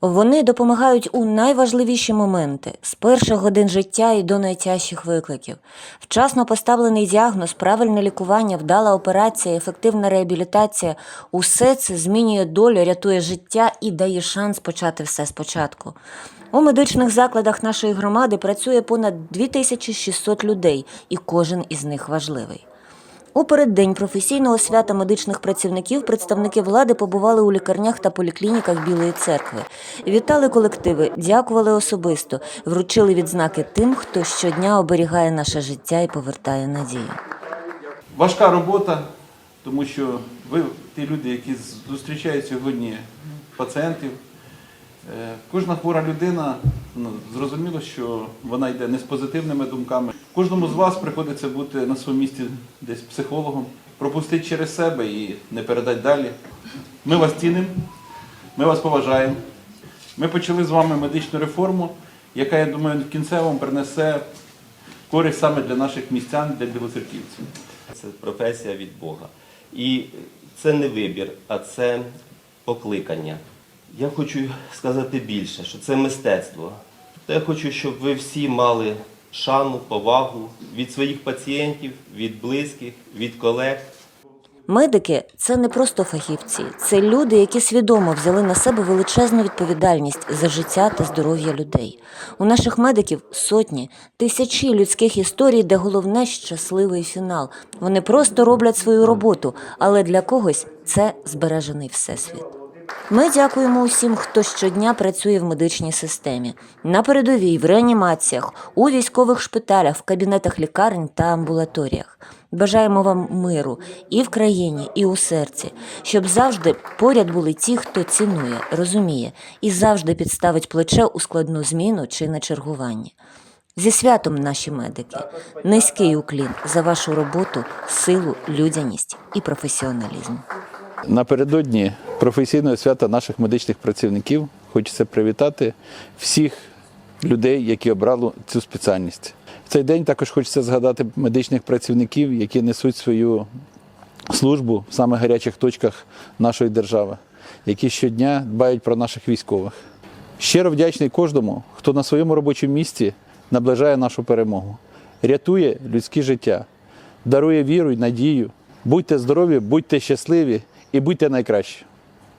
Вони допомагають у найважливіші моменти з перших годин життя і до найтяжчих викликів. Вчасно поставлений діагноз, правильне лікування, вдала операція, ефективна реабілітація усе це змінює долю, рятує життя і дає шанс почати все спочатку. У медичних закладах нашої громади працює понад 2600 людей, і кожен із них важливий. У переддень професійного свята медичних працівників представники влади побували у лікарнях та поліклініках Білої церкви. Вітали колективи, дякували особисто, вручили відзнаки тим, хто щодня оберігає наше життя і повертає надію. Важка робота, тому що ви ті люди, які зустрічають сьогодні пацієнтів. Е, Кожна хвора людина, ну, зрозуміло, що вона йде не з позитивними думками. Кожному з вас приходиться бути на своєму місці десь психологом, пропустити через себе і не передати далі. Ми вас цінимо, ми вас поважаємо. Ми почали з вами медичну реформу, яка, я думаю, в кінцевому принесе користь саме для наших містян, для білоцерківців. Це професія від Бога. І це не вибір, а це покликання. Я хочу сказати більше, що це мистецтво. Тобто я хочу, щоб ви всі мали шану, повагу від своїх пацієнтів, від близьких, від колег. Медики це не просто фахівці, це люди, які свідомо взяли на себе величезну відповідальність за життя та здоров'я людей. У наших медиків сотні, тисячі людських історій, де головне щасливий фінал. Вони просто роблять свою роботу, але для когось це збережений всесвіт. Ми дякуємо усім, хто щодня працює в медичній системі на передовій, в реанімаціях, у військових шпиталях, в кабінетах лікарень та амбулаторіях. Бажаємо вам миру і в країні, і у серці, щоб завжди поряд були ті, хто цінує, розуміє і завжди підставить плече у складну зміну чи на чергування. Зі святом наші медики, низький уклін за вашу роботу, силу, людяність і професіоналізм. Напередодні професійного свята наших медичних працівників хочеться привітати всіх людей, які обрали цю спеціальність. В цей день також хочеться згадати медичних працівників, які несуть свою службу в саме гарячих точках нашої держави, які щодня дбають про наших військових. Щиро вдячний кожному, хто на своєму робочому місці наближає нашу перемогу, рятує людське життя, дарує віру і надію. Будьте здорові, будьте щасливі і будьте найкращі.